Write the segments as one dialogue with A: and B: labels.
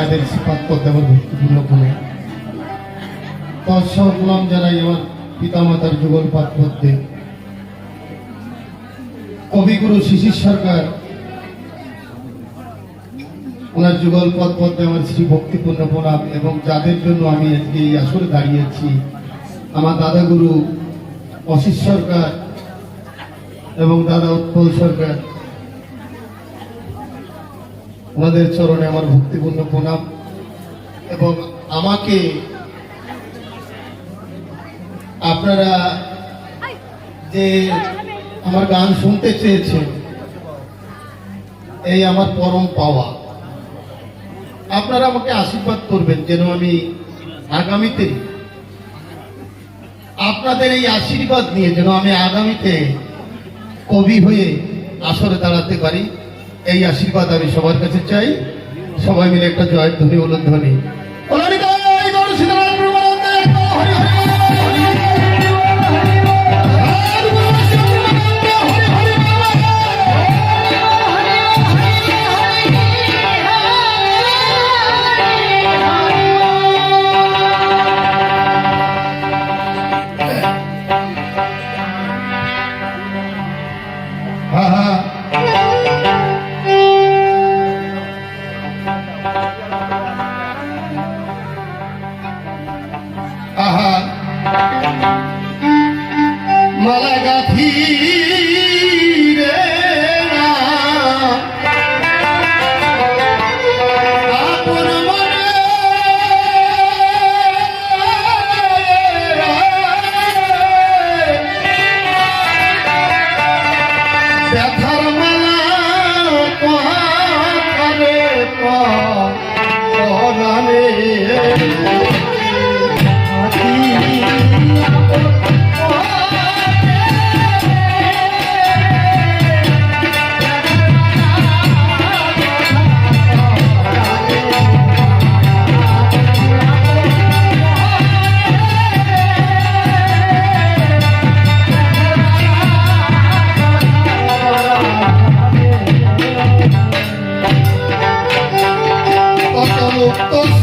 A: মায়েদের সিপাত করতে আমার ভক্তিপূর্ণ গুণে তৎসব গুলাম জানাই আমার পিতামাতার যুগল পাঠ করতে। কবিগুরু শিশির সরকার ওনার যুগল পথ পথে আমার শ্রী ভক্তিপূর্ণ প্রণাম এবং যাদের জন্য আমি আজকে এই আসরে দাঁড়িয়েছি, আমার দাদা গুরু সরকার এবং দাদা উৎপল সরকার। ওনাদের চরণে আমার ভক্তিপূর্ণ প্রণাম এবং আমাকে আপনারা যে আমার গান শুনতে চেয়েছেন, এই আমার পরম পাওয়া। আপনারা আমাকে আশীর্বাদ করবেন যেন আমি আগামীতে আপনাদের এই আশীর্বাদ নিয়ে যেন আমি আগামীতে কবি হয়ে আসরে দাঁড়াতে পারি। এই আশীর্বাদ আমি সবার কাছে চাই। সবাই মিলে একটা জয় ধ্বনি উলধ্বনি। oh, oh.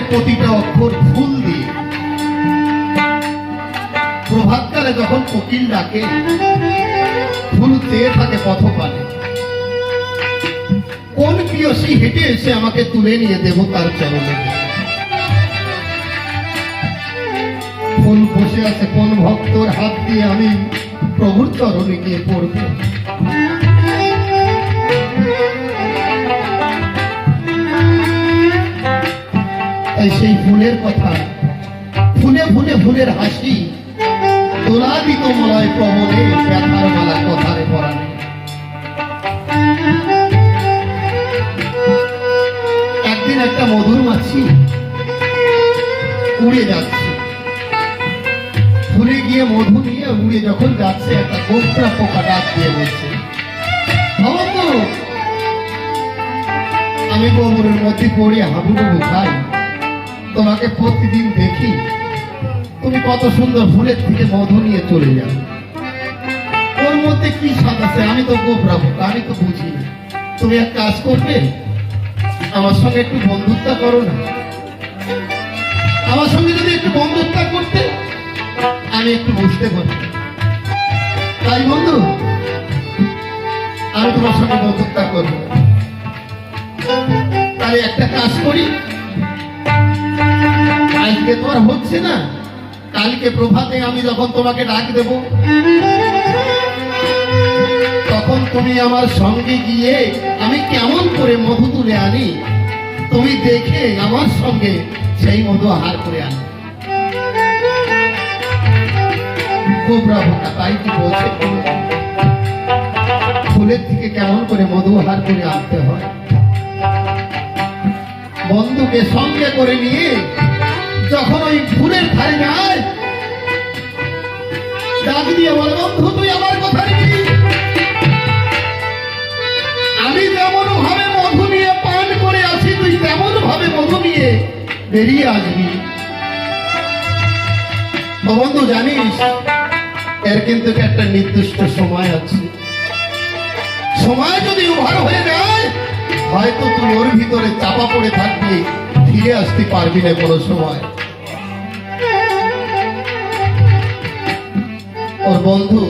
A: গানের প্রতিটা অক্ষর ফুল দিয়ে। প্রভাতকালে যখন কোকিল ডাকে, ফুল চেয়ে থাকে পথপানে। কোন প্রিয়সী হেঁটে এসে আমাকে তুলে নিয়ে দেব তার চরণে? ফুল বসে আছে কোন ভক্তর হাত দিয়ে আমি প্রভুর চরণে গিয়ে পড়ব? সেই ফুলের কথা। ফুলে ফুলে ফুলের হাসি। দোলাদিত মলয় পবনে ব্যথার মালা কথারে পরাণে একদিন একটা মধুর মাছি উড়ে যাচ্ছে। ফুলে গিয়ে মধু নিয়ে উড়ে যখন যাচ্ছে একটা গোবরা পোকা ডাক দিয়ে বলছে "বাবা তো, আমি গোবরের মধ্যে পড়ে হাবুডুবু খাই। তোমাকে প্রতিদিন দেখি। তুমি কত সুন্দর ফুলের থেকে মধু নিয়ে চলে যাও। ওর মধ্যে কি স্বাদ আছে? আমি তো গোবরা পোকা আমি তো বুঝি তুমি এক কাজ করবে? আমার সঙ্গে একটু বন্ধুত্ব করো না। আমার সঙ্গে যদি একটু বন্ধুত্ব করতে, আমি একটু বুঝতে পারতাম তাই বন্ধু, আমি তোমার সঙ্গে বন্ধুত্ব করব। তাহলে একটা কাজ করি। আজকে তোমার হচ্ছে না। কালকে প্রভাতে আমি যখন তোমাকে ডাক দেব, তখন তুমি আমার সঙ্গে গিয়ে আমি কেমন করে মধু তুলে আনি, তুমি দেখে আমার সঙ্গে সেই মধু আহার করে আনি। তাই কি বলছে? ফুলের থেকে কেমন করে মধু আহার করে আনতে হয়? বন্ধুকে সঙ্গে করে নিয়ে যখন ওই ফুলের ধারে যায়, ডাক দিয়ে বলে, বন্ধু, তুই আমার কথা নিবি আমি যেমন ভাবে মধু নিয়ে পান করে আছি, তুই তেমন ভাবে মধু নিয়ে বেরিয়ে আসবি। বন্ধু, জানিস, এর কিন্তু একটা নির্দিষ্ট সময় আছে। সময় যদি ওভার হয়ে যায়, হয়তো তুই ওর ভিতরে চাপা পড়ে থাকবি, ফিরে আসতে পারবি না কোনো সময়। ওর বন্ধু।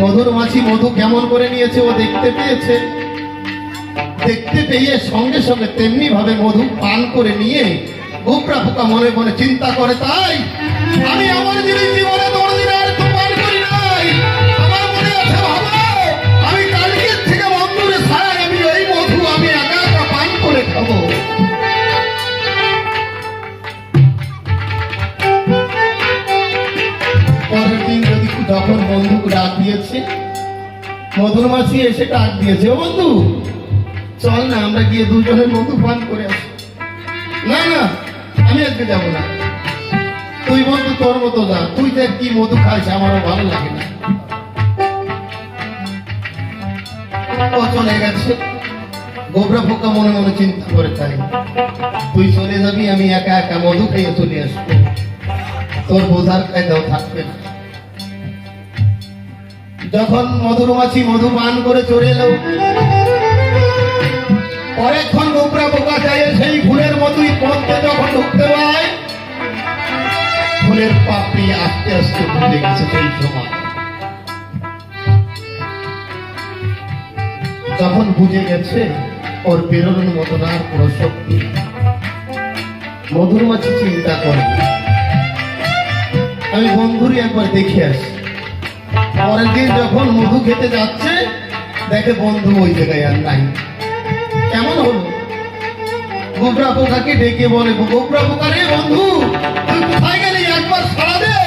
A: মধুর মাছি মধু কেমন করে নিয়েছে ও দেখতে পেয়েছে। দেখতে পেয়ে সঙ্গে সঙ্গে তেমনি ভাবে মধু পান করে নিয়ে গোপরা পোকা মনে মনে চিন্তা করে, তাই আমি আমার জিনিস মধুর মাছি এসে ডাক দিয়েছে, ও বন্ধু, চল না, আমরা গিয়ে দুজনের মধু পান করে আসি। না না, আমি আজকে যাব না। তুই বন্ধু, তোর মতো যা। তুই দেখ কি মধু খাইছে আমারও ভালো লাগে না। ও চলে গেছে। গোবরা পোকা মনে মনে চিন্তা করে তাই তুই চলে যাবি, আমি একা একা মধু খেয়ে চলে আসব। তোর বোঝার কায়দাও থাকবে না। যখন মধুর মাছি মধু পান করে চলে এলো পরেক্ষণ গোবরা পোকা চাইয়ে সেই ফুলের মধুই পড়তে যখন ঢুকতে পায়, ফুলের পাপড়ি আস্তে আস্তে ভুলে গেছে সেই সময় যখন বুঝে গেছে ওর বেরোনোর মতো না আর কোনো শক্তি। মধুর মাছি চিন্তা করে, আমি বন্ধুরই একবার দেখে আসি পরের দিন যখন মধু খেতে যাচ্ছে, দেখে বন্ধু ওই জায়গায় আর নাই। কেমন হলো? গোবরা পোকাকে ডেকে বলে, গোবরা পোকা রে বন্ধু কোথায় গেলি? একবার সারা দে।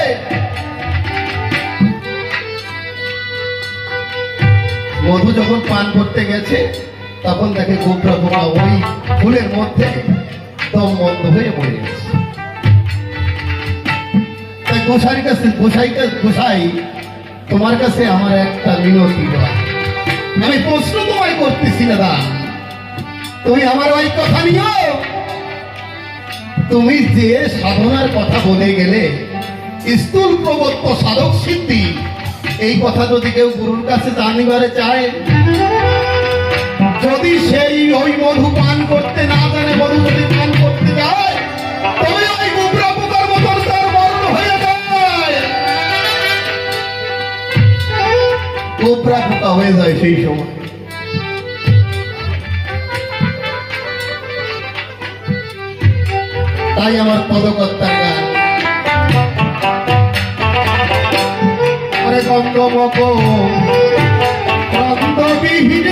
A: মধু যখন পান করতে গেছে, তখন দেখে গোবরা পোকা ওই ফুলের মধ্যে দম বন্ধ হয়ে পড়ে গেছে। তাই গোসাইর কাছে গোসাই গোসাই তোমার কাছে আমার একটা মিনতি দেওয়া। আমি প্রশ্ন তোমায় করতেছি দাদা। তুমি আমার ওই কথা নিও। তুমি যে সাধনার কথা বলে গেলে, স্থূল প্রবত্ত সাধক সিদ্ধি, এই কথা যদি কেউ গুরুর কাছে জানিবারে চায়, যদি সেই ওই মধু পান করতে না জানে, মধু যদি পান পোকা হয়ে যায় সেই তাই আমার পদকর্তার গান। ওরে গঙ্গমক গন্ধবিহীন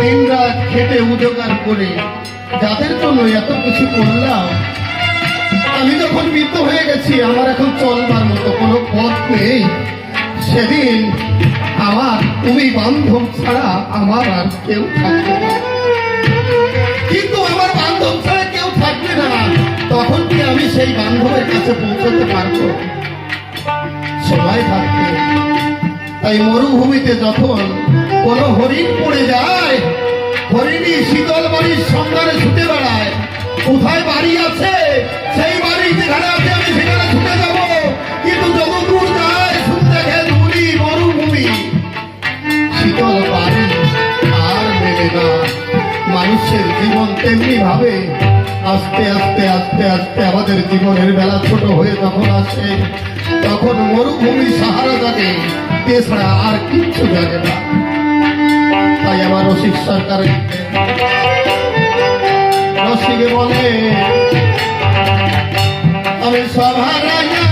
A: দিন রাত খেটে উদগার করে যাদের জন্য এত কিছু করলাম, আমি যখন মৃত হয়ে গেছি, আমার এখন চলবার মতো কোনো পথ নেই। সেদিন আমার তুমি বান্ধব ছাড়া আমার আর কেউ থাকবে কিন্তু আমার বান্ধব ছাড়া কেউ থাকবে না। তখন কি আমি সেই বান্ধবের কাছে পৌঁছতে পারব? সময় থাকবে। তাই মরুভূমিতে যখন কোনো হরিণ পড়ে যায়, হরিণী শীতল বাড়ির সন্ধানে ছুটে বেড়ায়। কোথায় বাড়ি আছে? সেই বাড়ি যেখানে আছে, আমি সেখানে ছুটে যাব। কিন্তু যত দূর যায়, শুধু দেখে ধুলি মরুভূমি। শীতল বাড়ি আর মেলে না। মানুষের জীবন তেমনি ভাবে আস্তে আস্তে আস্তে আস্তে আমাদের জীবনের বেলা ছোট হয়ে যখন আসে, তখন মরুভূমি সাহারা জানে ছাড়া আর কিচ্ছু জানে না। তাই আমার রসিক সরকার রসিকে বলে, আমি সভা করে